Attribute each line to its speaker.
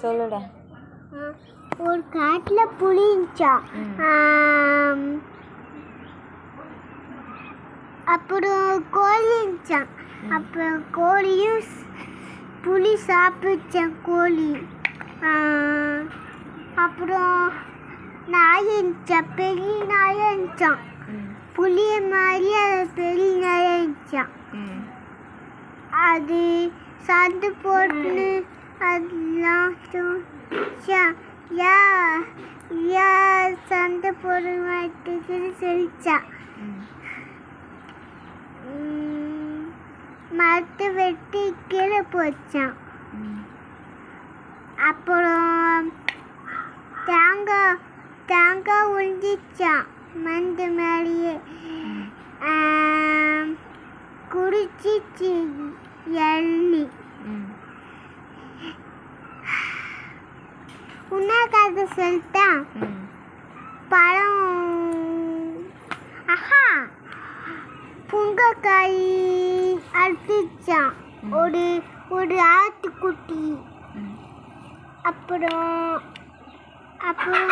Speaker 1: சொல்லுடா.
Speaker 2: ஒரு காட்டில் புலி. ஆம், அப்புறம் கோழி இருந்துச்சான் அப்புறம் கோழியும் புலி சாப்பிடுச்சான் கோழி. அப்புறம் நாய் இருந்துச்சான் பெரிய நாயாக இருந்துச்சான் புளிய மாதிரி அது பெரிய நாயாக இருந்துச்சான் அது சந்து போட்டு அதெல்லாம் சொன்னா யா யா சண்டை போட மாட்டேங்குது
Speaker 1: மரத்து
Speaker 2: உம், வெட்டி கீழே போச்சான் அப்புறம் தேங்காய் தேங்காய் உழிஞ்சிச்சான் மந்து மேலேயே. குடிச்சிச்சு. எள்ளி.
Speaker 1: ம்
Speaker 2: உன்ன கதை பழம். ஆஹா. புங்கக்காய்
Speaker 1: அடிச்சான்
Speaker 2: ஒரு ஒரு ஆட்டுக்குட்டி. அப்புறம் அப்புறம்